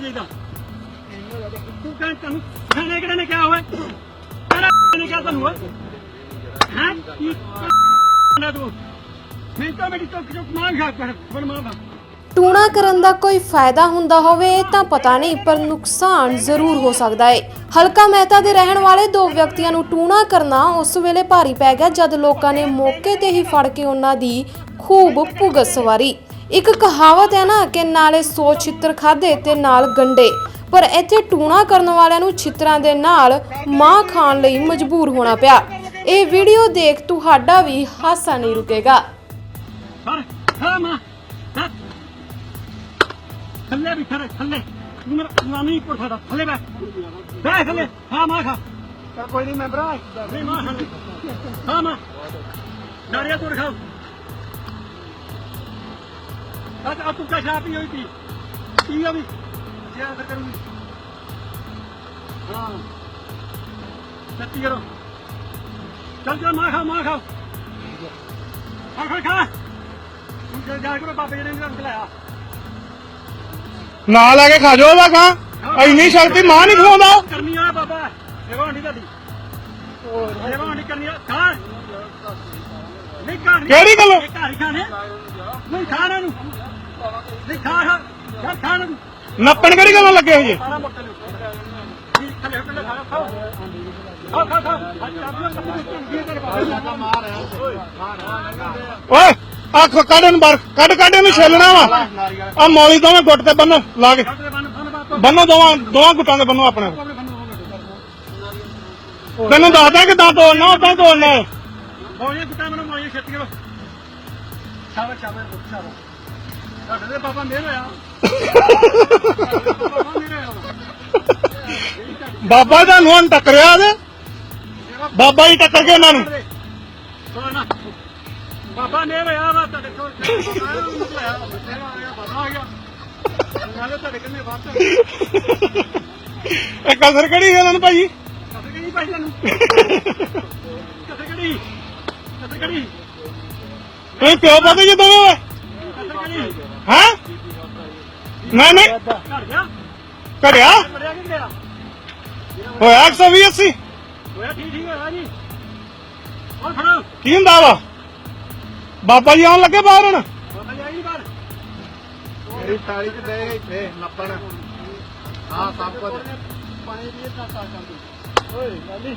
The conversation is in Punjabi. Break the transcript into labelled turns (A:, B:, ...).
A: ਜੀਦਾ ਤੂੰ ਕਹਿ ਤੈਨੂੰ ਖਾਣੇ ਕਿਹੜੇ ਨੇ ਕਿਹਾ ਹੋਇਆ। ਕਿਹੜਾ ਨੇ ਕਿਹਾ ਤੈਨੂੰ ਓਏ ਕੀ ਨਾ ਤੂੰ। ਮੈਂ ਤਾਂ ਮੇਰੀ ਤੋਂ ਕਿਉਂ ਮਾਂ ਖਾ ਕਰ ਬਣ
B: ਟੂਣਾ ਕਰਨ ਦਾ ਕੋਈ ਫਾਇਦਾ ਹੁੰਦਾ ਹੋਵੇ ਤਾਂ ਪਤਾ ਨਹੀਂ, ਪਰ ਨੁਕਸਾਨ ਜ਼ਰੂਰ ਹੋ ਸਕਦਾ ਹੈ ਹਲਕਾ ਮਹਿਤਾ ਦੇ ਰਹਿਣ ਵਾਲੇ ਦੋ ਵਿਅਕਤੀਆਂ ਨੂੰ ਟੂਣਾ ਕਰਨਾ ਉਸ ਵੇਲੇ ਭਾਰੀ ਪੈ ਗਿਆ ਜਦ ਲੋਕਾਂ ਨੇ ਮੌਕੇ ਤੇ ਹੀ ਫੜ ਕੇ ਉਹਨਾਂ ਦੀ ਖੂਬ ਭੁਗਤ ਸਵਾਰੀ। ਇੱਕ ਕਹਾਵਤ ਹੈ ਨਾ ਕਿ ਨਾਲੇ ਸੌ ਛਿੱਤਰ ਖਾਦੇ ਤੇ ਨਾਲ ਗੰਡੇ। ਪਰ ਇੱਥੇ ਟੂਣਾ ਕਰਨ ਵਾਲਿਆਂ ਨੂੰ ਛਿੱਤਰਾਂ ਦੇ ਨਾਲ ਮਾਂ ਖਾਣ ਲਈ ਮਜਬੂਰ ਹੋਣਾ ਪਿਆ। ਇਹ ਵੀਡੀਓ ਦੇਖ ਤੁਹਾਡਾ ਵੀ ਹਾਸਾ ਨਹੀਂ ਰੁਕੇਗਾ।
A: ਸਰ ਹਾਂ ਮਾਂ ਹਾਂ ਥੱਲੇ ਵੀ ਖੜੇ ਥੱਲੇ। ਤੂੰ ਮੇਰਾ ਨਾਮੀ ਕੋਠਾ ਦਾ ਥੱਲੇ ਬੈ ਬੈ ਥੱਲੇ ਹਾਂ ਮਾਂ ਖਾ।
C: ਚੱਲ ਕੋਈ ਨਹੀਂ
A: ਨਹੀਂ ਮਾਂ ਖਾ ਹਾਂ ਮਾਂ ਨਾਰੀਆ ਤੂੰ ਖਾਓ ਅੱਜ ਆ ਤੂੰ ਕਾ ਸ਼ਾਪ ਹੀ ਹੋਈ ਤੀ ਕੀ ਆ ਵੀ? ਜੇ ਅੰਦਰ ਕਰੂੰਗੀ। ਹਾਂ। ਸੱਤੀ ਕਰੋ। ਚੱਲ ਜਾ ਮਾਂ ਖਾ ਮਾਂ ਖਾ। ਖਾ ਖਾ ਖਾ। ਤੂੰ ਜਾ ਜਾ ਕੇ ਬਾਬੇ ਜੀ ਨੇ ਰੰਗ ਲਾਇਆ
C: ਨਾਲ ਲੈ ਕੇ ਖਾ ਜਾਓ ਉਹਦਾ ਕਾਂ ਇੰਨੀ ਸ਼ਕਤੀ ਮਾਂ ਨਹੀਂ ਖਵਾਉਂਦਾ।
A: ਕਰਨੀ ਆ ਬਾਬਾ। ਸੇਵਾ ਹੁੰਦੀ ਤੁਹਾਡੀ। ਸੇਵਾ ਹੁੰਦੀ ਕਰਨੀ ਆ। ਖਾ। ਨਹੀਂ ਘਰ ਨਹੀਂ।
C: ਕਿਹੜੀ ਗੱਲੋਂ?
A: ਘਰ ਹੀ ਖਾਣੇ। ਨਹੀਂ ਨੂੰ ਨਹੀਂ ਖਾ ਖਾ ਖਾ
C: ਨੱਪਣ ਕਿਹੜੀ ਗੱਲੋਂ ਲੱਗੇ ਹੋ ਜੀ?
A: ਸਾਰਾ ਮੋਟਾ ਲਿਓ ਠੀਕ ਥੱਲੇ ਹੋ ਕੇ ਖਾ ਖਾਓ ਖਾ ਖਾ ਖਾ ਮਾਰ
C: ਓਏ ਅੱਖ ਕੱਢ ਇਹਨੂੰ ਕੱਢ ਕੱਢ ਇਹਨੂੰ ਛੇਲਣਾ ਵਾ। ਆ ਮੌਲੀ ਦੋਵੇਂ ਗੁੱਟ ਤੇ ਬੰਨੋ, ਲਾ ਕੇ।
A: ਬੰਨੋ
C: ਦੋਵਾਂ ਦੋਵਾਂ ਗੁੱਟਾਂ ਦੇ ਬੰਨੋ ਆਪਣੇ। ਤੈਨੂੰ ਦੱਸਦਾ ਕਿਦਾਂ ਤੋੜਨਾ ਉਦਾਂ ਤੋੜਨਾ। ਹੈ।
A: ਮੋਏ ਮੈਨੂੰ ਮੋਏ ਛੇਤੀ ਕਰੋ। ਸ਼ਾਬਾਸ਼ ਸ਼ਾਬਾਸ਼ ਸ਼ਾਬਾਸ਼ ਸਾਡੇ ਦੇ ਬਾਬਾ ਮੇਰ ਹੋਇਆ। ਬਾਬਾ ਮੇਰ ਹੋਇਆ
C: ਬਾਬਾ ਤੁਹਾਨੂੰ ਹੁਣ ਟੱਕਰਿਆ ਤੇ ਬਾਬਾ ਹੀ ਟੱਕਰ ਕੇ ਉਹਨਾਂ ਨੂੰ।
A: ਨਾ। ਬਾਬਾ ਨੇ ਹੋਇਆ ਵਾ ਤੁਹਾਡੇ ਕੋਲ ਆਇਆ ਨਿਕਲਿਆ ਬਥੇਰਾ ਆਇਆ ਬਾਬਾ ਆ ਗਿਆ। ਨਾਲੇ ਤੁਹਾਡੇ ਕਿੰਨੇ ਵਾਟ
C: ਇਹ ਕਸਰ ਕਿਹੜੀ ਹੈ ਇਹਨਾਂ ਨੂੰ ਭਾਈ?
A: ਕਸੇ ਕਿਹੜੀ ਪਾਈ ਤੈਨੂੰ ਕਸੇ ਕਿਹੜੀ? ਕਸੇ ਕਿਹੜੀ?
C: ਤੁਸੀਂ ਪਿਓ ਪਤਾ ਜੀ ਦੋਵੇਂ ਨਹੀਂ ਨਹੀਂ।
A: ਘਰ ਗਿਆ
C: ਘੜਿਆ
A: ਮਰਿਆ ਕਿ ਗਿਆ
C: ਹੋਇਆ 120 80
A: ਹੋਇਆ ਠੀਕ ਠੀਕ ਹੋਇਆ ਜੀ। ਹੋਰ ਖੜੋ
C: ਕੀ ਹੁੰਦਾ ਵਾ? ਬਾਬਾ ਜੀ ਆਉਣ ਲੱਗੇ ਬਾਹਰ ਹੁਣ?
A: ਬਾਬਾ ਜੀ ਆਈ ਬਾਹਰ।
C: ਮੇਰੀ ਥਾਲੀ ਚ ਦੇ ਇੱਥੇ ਨੱਪਣ ਹਾਂ ਸਭ ਕੁਝ
A: ਪਾਣੀ ਦੀ ਤਾਂ ਸਾ ਜਾਂਦੀ ਓਏ ਲਾਲੀ